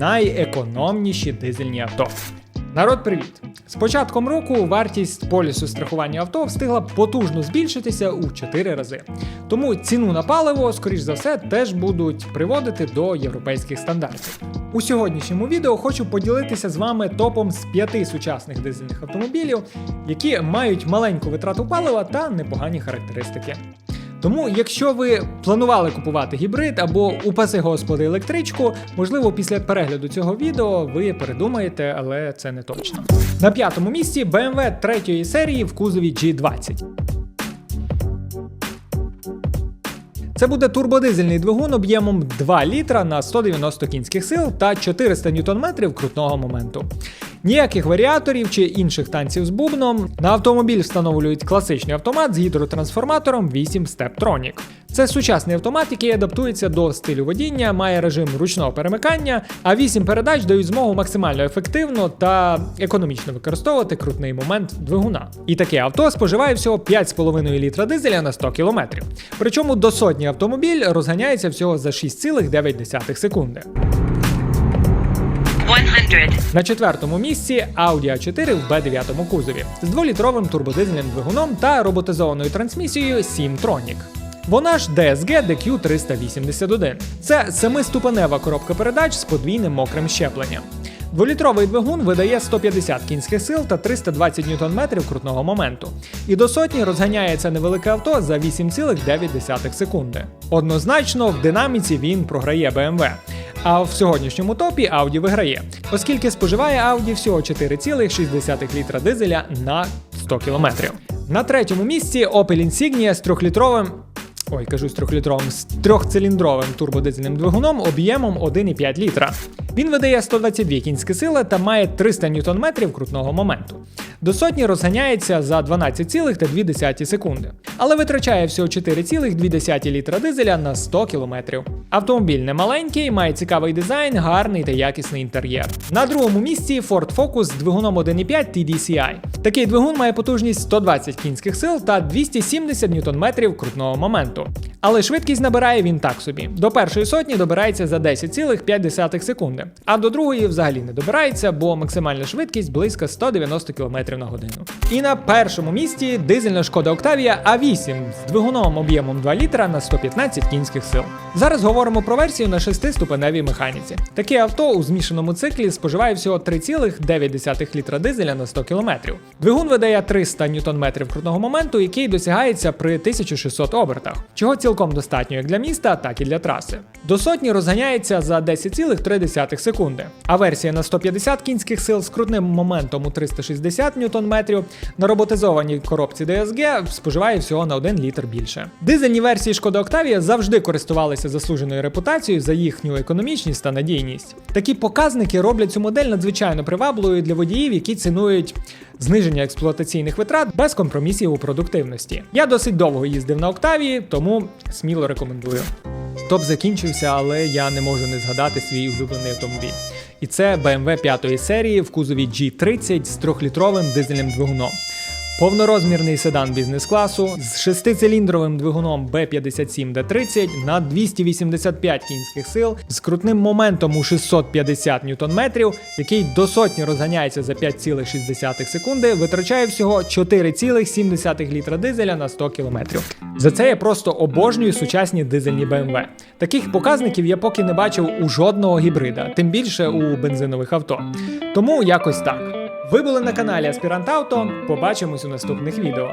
найекономніші дизельні авто. Народ, привіт! З початком року вартість полісу страхування авто встигла потужно збільшитися у 4 рази. Тому ціну на паливо, скоріш за все, теж будуть приводити до європейських стандартів. У сьогоднішньому відео хочу поділитися з вами топом з п'яти сучасних дизельних автомобілів, які мають маленьку витрату палива та непогані характеристики. Тому, якщо ви планували купувати гібрид або упаси господи електричку, можливо, після перегляду цього відео ви передумаєте, але це не точно. На п'ятому місці BMW третьої серії в кузові G20. Це буде турбодизельний двигун об'ємом 2 літра на 190 кінських сил та 400 ньютон-метрів крутного моменту. Ніяких варіаторів чи інших танців з бубном. На автомобіль встановлюють класичний автомат з гідротрансформатором 8 Steptronic. Це сучасний автомат, який адаптується до стилю водіння, має режим ручного перемикання, а 8 передач дають змогу максимально ефективно та економічно використовувати крутний момент двигуна. І таке авто споживає всього 5,5 літра дизеля на 100 км. Причому до сотні автомобіль розганяється всього за 6,9 секунди. 100. На четвертому місці Audi A4 в B9 кузові з дволітровим турбодизельним двигуном та роботизованою трансмісією Simtronic. Вона ж DSG DQ381. Це семиступенева коробка передач з подвійним мокрим щепленням. Дволітровий двигун видає 150 кінських сил та 320 ньютон-метрів крутного моменту. І до сотні розганяється невелике авто за 8,9 секунди. Однозначно, в динаміці він програє BMW. А в сьогоднішньому топі Audi виграє, оскільки споживає Audi всього 4,6 літра дизеля на 100 кілометрів. На третьому місці Opel Insignia з трьохлітровим. Ой, кажу з трьохлітровим, з трьохциліндровим турбодизельним двигуном об'ємом 1,5 літра. Він видає 122 кінські сили та має 300 ньютон-метрів крутного моменту. До сотні розганяється за 12,2 секунди, але витрачає всього 4,2 літра дизеля на 100 км. Автомобіль не маленький, має цікавий дизайн, гарний та якісний інтер'єр. На другому місці Ford Focus з двигуном 1,5 TDCi. Такий двигун має потужність 120 кінських сил та 270 ньютон-метрів крутного моменту. pronto. Але швидкість набирає він так собі. До першої сотні добирається за 10,5 секунди, а до другої взагалі не добирається, бо максимальна швидкість близько 190 км на годину. І на першому місці дизельна шкода Octavia A8 з двигуном об'ємом 2 літра на 115 кінських сил. Зараз говоримо про версію на 6-ступеневій механіці. Таке авто у змішаному циклі споживає всього 3,9 літра дизеля на 100 км. Двигун видає 300 ньютон-метрів крутного моменту, який досягається при 1600 обертах, чого цілком достатньо як для міста, так і для траси. До сотні розганяється за 10,3 секунди. А версія на 150 кінських сил з крутним моментом у 360 ньютон-метрів на роботизованій коробці DSG споживає всього на 1 літр більше. Дизельні версії Шкода Octavia завжди користувалися заслуженою репутацією за їхню економічність та надійність. Такі показники роблять цю модель надзвичайно привабливою для водіїв, які цінують зниження експлуатаційних витрат без компромісів у продуктивності. Я досить довго їздив на Октавії, тому сміло рекомендую. Топ закінчився, але я не можу не згадати свій улюблений автомобіль. І це BMW 5 серії в кузові G30 з 3-літровим дизельним двигуном. Повнорозмірний седан бізнес-класу з шестициліндровим двигуном B57D30 на 285 кінських сил з крутним моментом у 650 ньютон-метрів, який до сотні розганяється за 5,6 секунди, витрачає всього 4,7 літра дизеля на 100 км. За це я просто обожнюю сучасні дизельні BMW. Таких показників я поки не бачив у жодного гібрида, тим більше у бензинових авто. Тому якось так. Ви були на каналі Аспірант Авто. Побачимось у наступних відео.